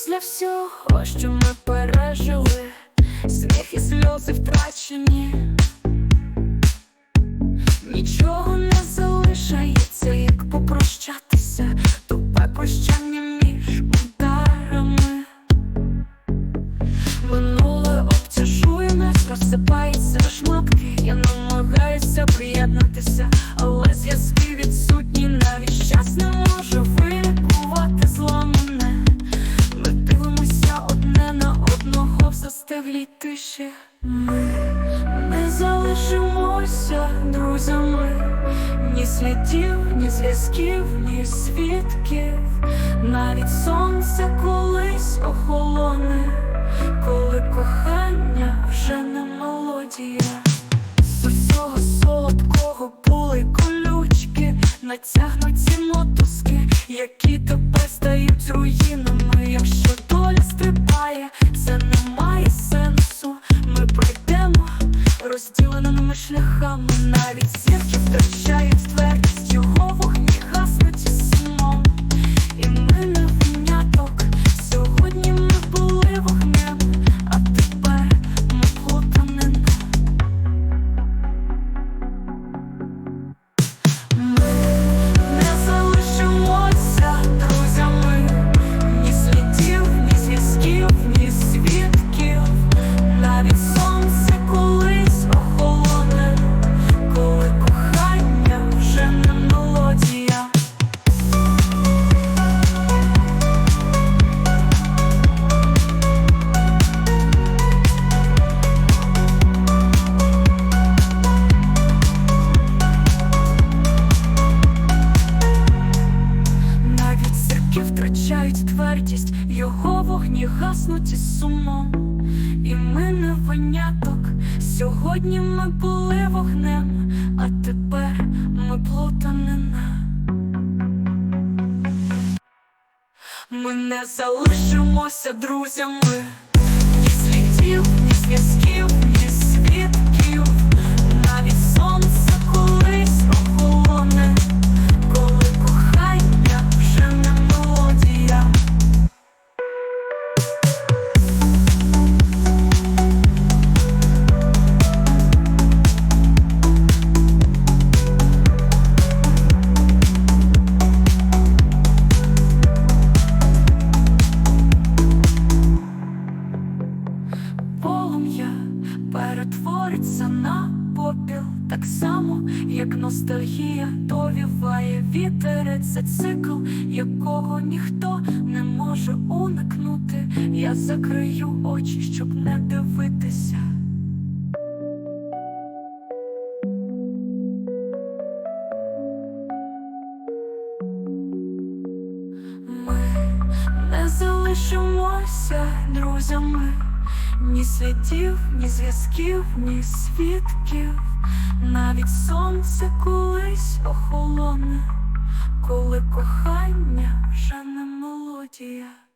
після всього, що ми пережили, сміх і сльози втрачені. Нічого не залишається, як попрощатися, тупе прощання між ударами. Минуле обтяжує нас, розсипається шматки. Я намагаюся приєднатися, слідів, ні зв'язків, ні свідків. Навіть сонце колись охолоне, коли кохання вже не мелодія. З усього солодкого були колючки, натягнуті мотузки, які тепер стають руїнами. Якщо доля стрибає, це не має сенсу. Ми пройдемо розділеними шляхами, навіть зірки втрачають втрачають твердість, його вогні гаснуть із сумом. І ми не виняток. Сьогодні ми були вогнем, а тепер ми плутанина. Ми не залишимося друзями, ні слідів, ні зв'язків, полум'я перетвориться на попіл, так само, як ностальгія довіває вітерець це цикл, якого ніхто не може уникнути. Я закрию очі, щоб не дивитися. Ми не залишимося друзями, ні слідів, ні зв'язків, ні свідків, навіть сонце колись охолоне, коли кохання вже не мелодія.